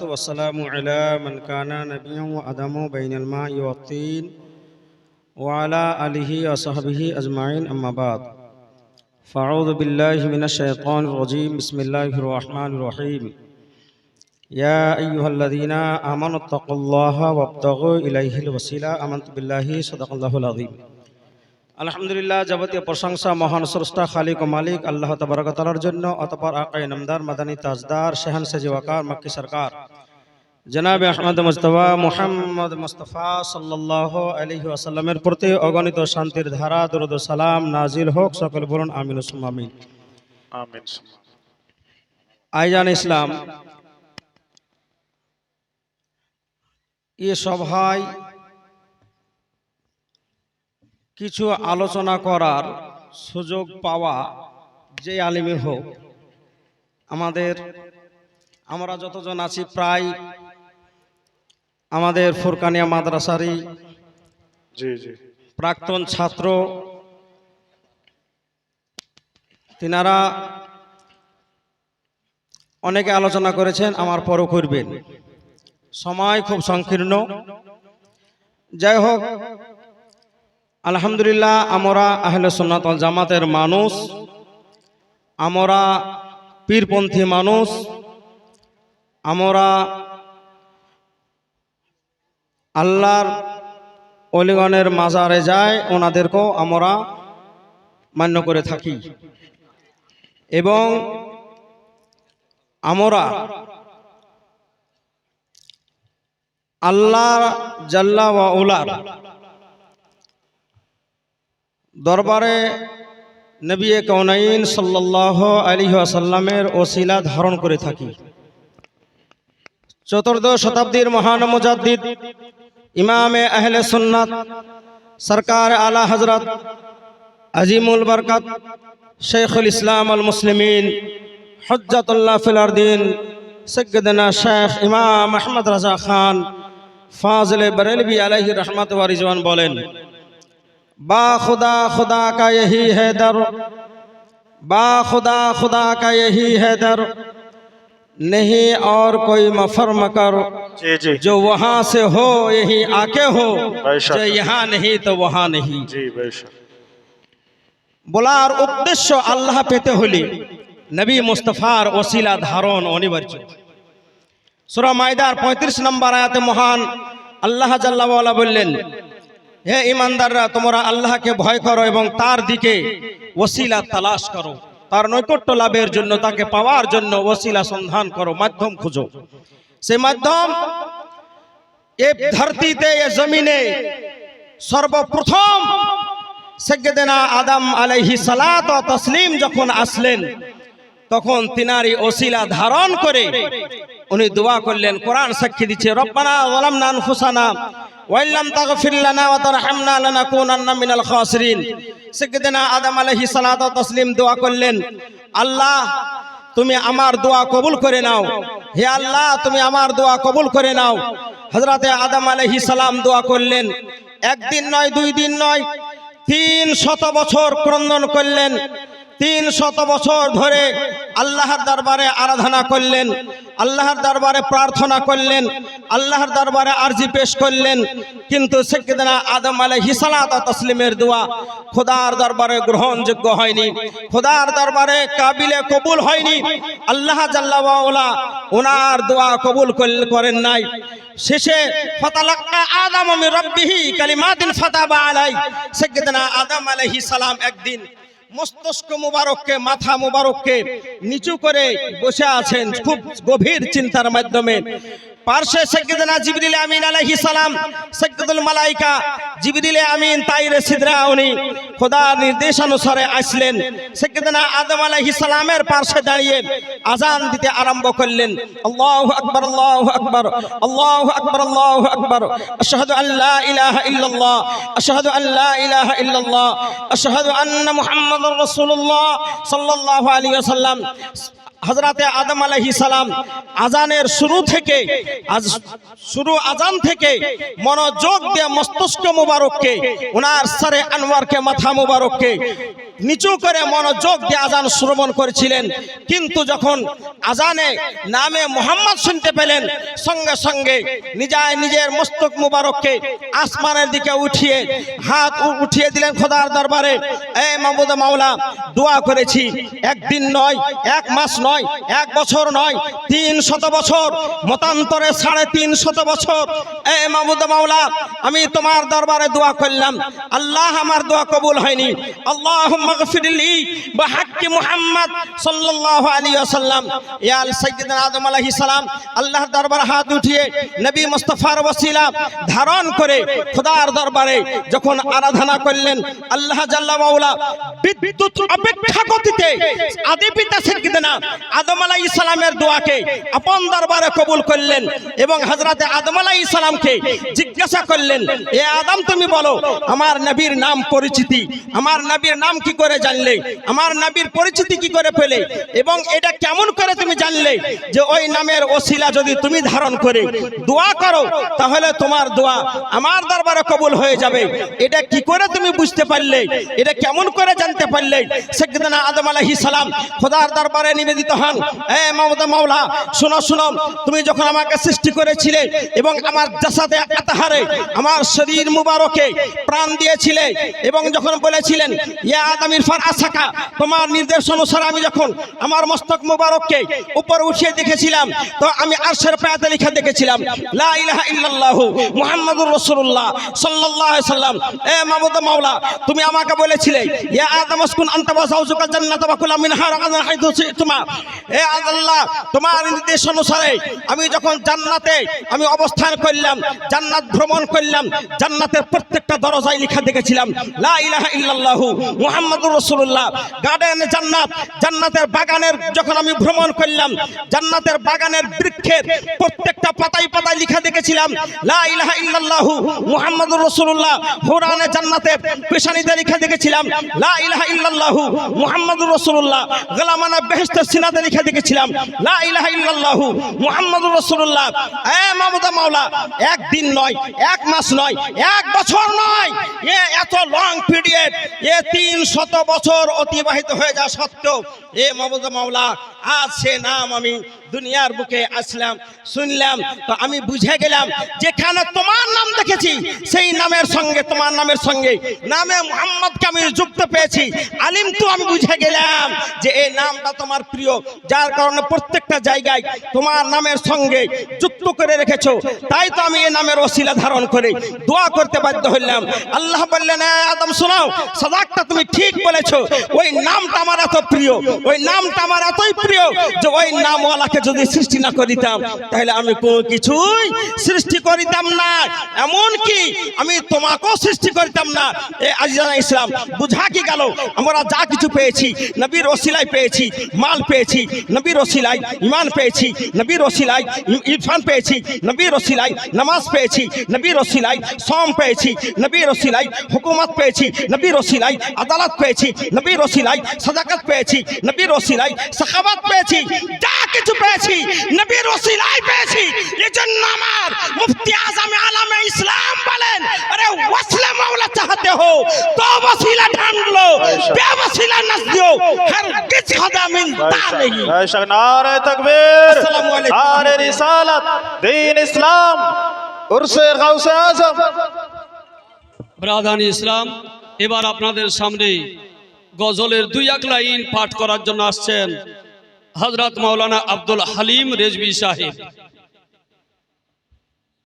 والسلام على من كان نبيا وأدم بين الماء والطين وعلى آله وصحبه أجمعين. أما بعد فأعوذ بالله من الشيطان الرجيم. بسم الله الرحمن الرحيم. يا أيها الذين آمنوا اتقوا الله وابتغوا إليه الوسيلة. آمنت بالله صدق الله العظيم. আলহামদুলিল্লাহ যাবতীয় প্রশংসা মহান স্রষ্টা খালিক ও মালিক আল্লাহ তবরকতালার জন্য অতপর আকাই নামদার মাদানী তাজদার শেহান সেজি ওয়াকার মক্কি সরকার। জনাব আহমদ মুস্তফা মুহাম্মদ মুস্তফা সাল্লাহ আলহি আসাল্লামের প্রতি অগণিত শান্তির ধারা দরুদ সালাম নাজিল হোক সকল বলুন আমিন আমিন। আইজান ইসলাম এ সভায় কিছু আলোচনা করার সুযোগ পাওয়া যে আলিমে হোক আমাদের আমরা যতজন আছি প্রায় আমাদের ফুরকানিয়া মাদ্রাসারই জি জি। প্রাক্তন ছাত্র। তিনারা অনেকে আলোচনা করেছেন আমার পরও করবেন। সময় খুব সংকীর্ণ। যাই হোক আলহামদুলিল্লাহ, আমরা আহলে সুন্নাতল জামাতের মানুষ, আমরা পীরপন্থী মানুষ, আমরা আল্লাহর অলিগণের মাজারে যায় ওনাদেরকেও আমরা মান্য করে থাকি। এবং আমরা আল্লাহ জাল্লা ওয়া উলার দরবারে নবী কৌনাইন সাল্লাহ আলী আসাল্লামের ওসিলা ধারণ করে থাকি। চতুর্দশ শতাব্দীর মহান মুজাদ্দিদ ইমামে আহলে সুন্নাত সরকার আলা হজরত আজিমুল বরকত শেখুল ইসলাম আল মুসলিমিন হজ্জাতুল্লাহ ফিলারদিন সৈয়দনা শেখ ইমাম আহমদ রাজা খান ফাজলে বরেলবি আলহি রহমত ওয়ারিজওয়ান বলেন बा खुदा खुदा का यही है दर बा खुदा खुदा का यही है दर नहीं और कोई मफर मकर জি জি जो वहां से हो यही आके हो बेशक। जो यहाँ नहीं तो वहां नहीं জি বেশ বলার উদ্দেশ্য আল্লাহ পেতে হলে নবী মুস্তফার ওসিলা ধারণ অনিবার্য সুরা মায়দার পঁয়ত্রিশ নম্বর আয়াতে মহান আল্লাহ জাল্লাওয়ালা বললেন হে ইমানদাররা, তোমরা আল্লাহকে ভয় করো এবং তার দিকে ওসিলা তালাশ করো। তার নৈকট্য লাভের জন্য, তাকে পাওয়ার জন্য ওসিলা সন্ধান করো, মাধ্যম খুঁজো। সে মাধ্যম এ ধরতিতে, এ জমিনে সর্বপ্রথম সৈয়দনা আদম আলাইহি সালাত ও তসলিম যখন আসলেন, তখন তিনারি ওসিলা ধারণ করে উনি দোয়া করলেন, কোরআন সাক্ষী দিচ্ছে, রব্বানা ওয়ালামনা আনফুসানা ওয়াইল্লাম তাগফির লানা ওয়া তারহামনা লানাকুনান্না মিনাল খাসিরিন। সৈয়দনা আদম আলাইহিস সালাত ও তসলিম দোয়া করলেন, আল্লাহ, তুমি আমার দোয়া কবুল করে নাও। হে আল্লাহ, তুমি আমার দোয়া কবুল করে নাও। হযরতে আদম আলাইহিস সালাম দোয়া করলেন, একদিন নয়, দুই দিন নয়, তিন শত বছর ক্রন্দন করলেন। তিন শত বছর ধরে আল্লাহর দরবারে আরাধনা করলেন, আল্লাহর দরবারে প্রার্থনা করলেন, আল্লাহর দরবারে আরজি পেশ করলেন। কিন্তু সেকেদিনা আদম আলাইহিস সালাত তসলিমের দোয়া খোদার দরবারে গ্রহণযোগ্য হয়নি, খোদার দরবারে কাবিলে কবুল হয়নি। আল্লাহ জাল্লাওয়ালা ওনার দোয়া কবুল করেন নাই। শেষে আদম মির রাব্বিহি কালিমাতিন ফাতাবা আলাই সেকেদিনা আদম আলাইহিস সালাম একদিন মস্তিষ্ক মুবারককে মাথা মুবারককে নিচু করে বসে আছেন খুব গভীর চিন্তার মাধ্যমে। পার্শ্বে সৈয়দনা জিবরিল আমিন আলাইহিস সালাম সৈয়দুল মালাইকা, জিবরিল আমিন, তাইরে সিদরা উনি খোদার নির্দেশানুসারে আসলেন। সৈয়দনা আদম আলাইহিস সালামের পার্শ্বে দাঁড়িয়ে আজান দিতে আরম্ভ করলেন। আল্লাহু আকবার আল্লাহু আকবার আল্লাহু আকবার আল্লাহু আকবার। আশহাদু আল্লা ইলাহা ইল্লাল্লাহ, আশহাদু আল্লা ইলাহা ইল্লাল্লাহ, আশহাদু আন্না মুহাম্মাদুর রাসূলুল্লাহ সাল্লাল্লাহু আলাইহি ওয়াসাল্লাম। হজরতে আদম আলহি সালাম আজানের শুরু থেকে, আজ শুরু আজান থেকে মনোযোগ দিয়ে মস্তিষ্ক মুবারককে ওনার সারে আনোয়ারকে মাথা মুবারককে নিচু করে মনোযোগ দিয়ে আজান শ্রবণ করেছিলেন। কিন্তু যখন আজানে নামে মোহাম্মদ শুনতে পেলেন, সঙ্গে সঙ্গে নিজায় নিজের মস্তক মুবারককে আসমানের দিকে উঠিয়ে, হাত উঠিয়ে দিলেন খোদার দরবারে। এ মাহমুদ মাওলা, দোয়া করেছি, একদিন নয়, এক মাস নয়, এক বছর নয়, তিন শত বছর, মতান্তরে সাড়ে তিন শত বছর। এ মাহমুদ মাওলা, আমি তোমার দরবারে দোয়া করলাম। আল্লাহ আমার দোয়া কবুল হয়নি। আল্লাহ মাগফিরলি বা হাক্কি মুহাম্মদ সাল্লাল্লাহু আলাইহি ওয়াসাল্লাম, ইয়া আল সাইয়্যিদিনা আদম আলাইহিস সালাম, আল্লাহর দরবারে হাত উঠিয়ে নবী মুস্তাফার ওসিলা ধারণ করে খোদার দরবারে যখন আরাধনা করলেন, আল্লাহ জাল্লা মাওলা বিদ্যুৎ অপেক্ষা গতিতে আদি পিতা সাইয়্যিদিনা আদম আলাইহিস সালামের দোয়াকে আপন দরবারে কবুল করলেন এবং হযরতে আদম আলাইহিস সালামকে জিজ্ঞাসা করলেন, এ আদম, তুমি বলো, আমার নবীর নাম পরিচিতি, আমার নবীর নাম কি করে জানলে, আমার নবীর পরিচিতি কি করে পেলে? এবং এটা কেমন করে তুমি জানলে যে ওই নামের ওসিলা যদি তুমি ধারণ করে দোয়া করো, তাহলে তোমার দোয়া আমার দরবারে কবুল হয়ে যাবে। এটা কি করে তুমি বুঝতে পারলে? এটা কেমন করে জানতে পারলে? সেদিন আদম আলাইহিস সালাম খোদার দরবারে নিবেদিত হন, এ মামুদা মাওলা, শোনো শোনো, তুমি যখন আমাকে সৃষ্টি করেছিলে এবং আমার জাসাদে আতাহারে, আমার শরীর মুবারকে প্রাণ দিয়েছিলে এবং যখন বলেছিলেন, ইয়া আদম ইরফান আসাকা, তোমার নির্দেশ অনুসারে আমি যখন আমার মস্তক মুবারককে উপর উঠিয়ে দেখেছিলাম, তো আমি আরশের পায়াতে লিখা দেখেছিলাম, লা ইলাহা ইল্লাল্লাহ মুহাম্মাদুর রাসূলুল্লাহ সাল্লাল্লাহু আলাইহি সাল্লাম। এ মাহমুদ মাওলা, তুমি আমাকে বলেছিলে, ইয়া আদম উসকুন আনতা ওয়া যাওজুকা জান্নাতা ওয়া কুলা মিনহা রাগাদান হাইতু শি'তুমা। এ আল্লাহ, তোমার নির্দেশ অনুসারে আমি যখন জান্নাতে আমি অবস্থান করলাম, জান্নাত ভ্রমণ করলাম, জান্নাতের প্রত্যেকটা দরজায় লিখা দেখেছিলাম, লা ইলাহা ইল্লাল্লাহ মুহাম্মাদুর রাসূলুল্লাহ। গার্ডেন জান্নাত। জান্নাতের বাগানের যখন আমি ভ্রমণ করলাম, জান্নাতের বাগানের বৃক্ষের প্রত্যেকটা পাতায় পাতায় লিখা দেখেছিলাম, লা ইলাহা ইল্লাল্লাহ মুহাম্মাদুর রাসূলুল্লাহ। হুরানে জান্নাতের পেশানিতে লেখা দেখেছিলাম, লা ইলাহা ইল্লাল্লাহ মুহাম্মাদুর রাসূলুল্লাহ। গলামানা বেহেশতের সিনাতে লেখা দেখেছিলাম, লা ইলাহা ইল্লাল্লাহ মুহাম্মাদুর রাসূলুল্লাহ। এ মামুদা মাওলা, একদিন নয়, এক মাস নয়, এক বছর নয় এত লং পিরিয়ড এ তিন শত বছর অতিবাহিত হয়ে যাওয়া সত্ত্বেও, এ মামুদা মাওলা, আজ সে নাম আমি দুনিয়ার বুকে আসলাম, শুনলাম, তো আমি বুঝে গেলাম, যেখানে তোমার নাম দেখেছি, সেই নামের সঙ্গে, তোমার নামের সঙ্গে, নামে মোহাম্মদকে আমি যুক্ত পেয়েছি আলিম তো আমি বুঝে গেলাম যে এই নামটা তোমার প্রিয়। যার কারণে প্রত্যেকটা জায়গায় তোমার নামের সঙ্গে যুক্ত করে রেখেছ। তাই তো আমি এই নামের ওসিলা ধারণ করে দোয়া করতে বাধ্য হইলাম। আল্লাহ বললেন আদম, শোনাও সাদাকটা তুমি ঠিক বলেছ। ওই নামটা আমার এত প্রিয়, ওই নামটা আমার এতই প্রিয় যে ওই নামওয়ালাকে যদি সৃষ্টি না করিতাম, তাহলে আমি কোনো কিছুই সৃষ্টি করিতাম না। এমন কি আমি তোমাকেও সৃষ্টি করিতাম না। এ আজিজানা ইসলাম বুঝা কি গেল গেল আমরা যা কিছু পেয়েছি নবীর ওসিলায় পেয়েছি মাল পেয়েছি নবীর ওসিলায় ইমান পেয়েছি নবীর ওসিলায় ইরফান পেয়েছি নবীর ওসিলায় নামাজ পেয়েছি নবীর ওসিলায় সম পেয়েছি নবীর ওসিলায় হুকুমত পেয়েছি নবীর ওসিলায় আদালত পেয়েছি নবীর ওসিলায় সদাকত পেয়েছি নবীর ওসিলায় সাখাবাত পেয়েছি যা কিছু পেয়েছি নবীর ওসিলায় পেয়েছি এজন্য আমার মুফতি আজম আলমে ইসলাম বলেন আরে ওসলে মাওলা চাহতে হো তো ওসিলা ইসলাম এবার আপনাদের সামনে গজলের দুই এক লাইন পাঠ করার জন্য আসছেন হজরত মাওলানা আব্দুল হালিম রেজবি সাহেব।